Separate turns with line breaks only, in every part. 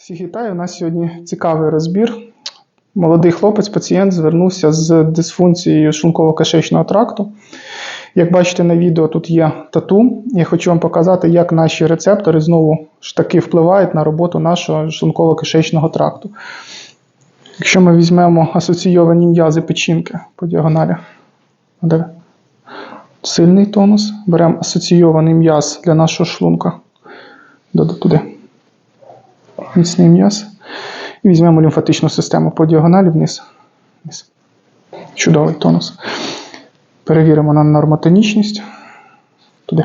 Всіх вітаю. У нас сьогодні цікавий розбір. Молодий хлопець, пацієнт, звернувся з дисфункцією шлунково-кишечного тракту. Як бачите на відео, тут є тату. Я хочу вам показати, як наші рецептори знову ж таки впливають на роботу нашого шлунково-кишечного тракту. Якщо ми візьмемо асоційовані м'язи печінки по діагоналі, сильний тонус, беремо асоційований м'яз для нашого шлунка. Туди міцний м'яз. І візьмемо лімфатичну систему по діагоналі вниз. Чудовий тонус. Перевіримо на нормотонічність. Туди.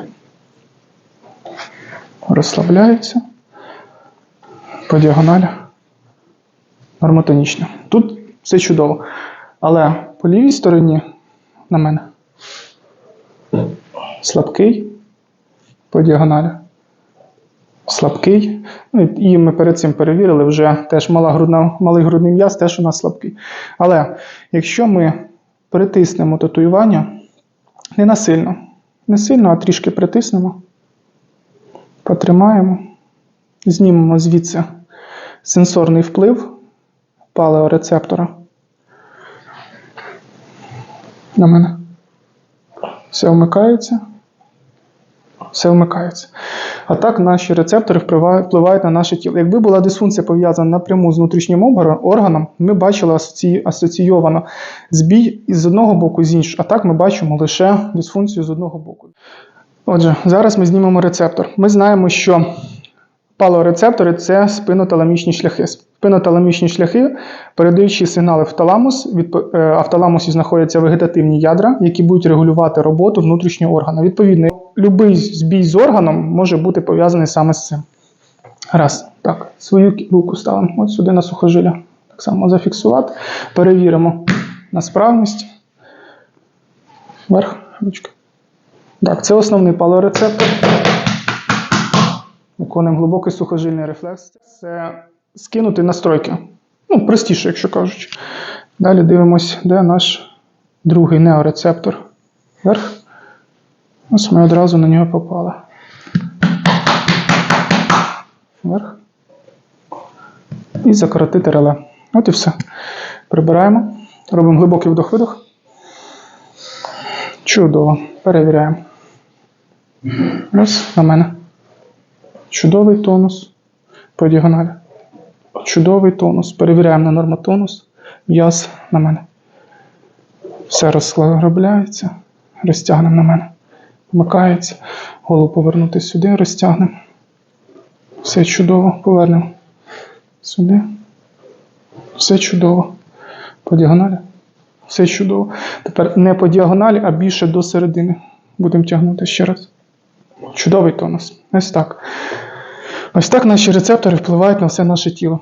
Розслабляється. По діагоналі. Нормотонічно. Тут все чудово. Але по лівій стороні на мене слабкий по діагоналі слабкий. Ну, і ми перед цим перевірили, вже теж мала грудна, малий грудний м'яз теж у нас слабкий. Але якщо ми притиснемо татуювання, не насильно, не сильно, а трішки притиснемо, потримаємо, знімемо звідси сенсорний вплив палеорецептора на мене. Все вмикається все вмикається. А так наші рецептори впливають, на наше тіло. Якби була дисфункція пов'язана напряму з внутрішнім органом, ми бачили асоці... асоційовано збій з одного боку, з іншого. А так ми бачимо лише дисфункцію з одного боку. Отже, зараз ми знімемо рецептор. Ми знаємо, що палеорецептори це спиноталамічні шляхи. Спиноталамічні шляхи, передаючи сигнали в таламус, е, а в таламусі знаходяться вегетативні ядра, які будуть регулювати роботу внутрішнього органу. Відповідно, будь-який збій з органом може бути пов'язаний саме з цим. Раз. Так, свою руку ставимо от сюди на сухожилля. Так само зафіксувати. Перевіримо на справність. Вверх, ручка. Так, це основний Виконуємо глибокий сухожильний рефлекс. Це скинути настройки. Ну, простіше, якщо кажучи. Далі дивимось, де наш другий неорецептор. Вверх. Ось ми одразу на нього попали. Вверх. І закоротити реле. От і все. Прибираємо. Робимо глибокий вдох-видох. Чудово. Перевіряємо. Ось на мене. Чудовий тонус по діагоналі. Чудовий тонус. Перевіряємо на нормотонус. М'яз на мене. Все розслабляється. Розтягнемо на мене. Вмикається. Голову повернути сюди, розтягнемо. Все чудово. Повернемо. Сюди. Все чудово. По діагоналі. Все чудово. Тепер не по діагоналі, а більше до середини. Будемо тягнути ще раз. Чудовий тонус. Ось так. Ось так наші рецептори впливають на все наше тіло.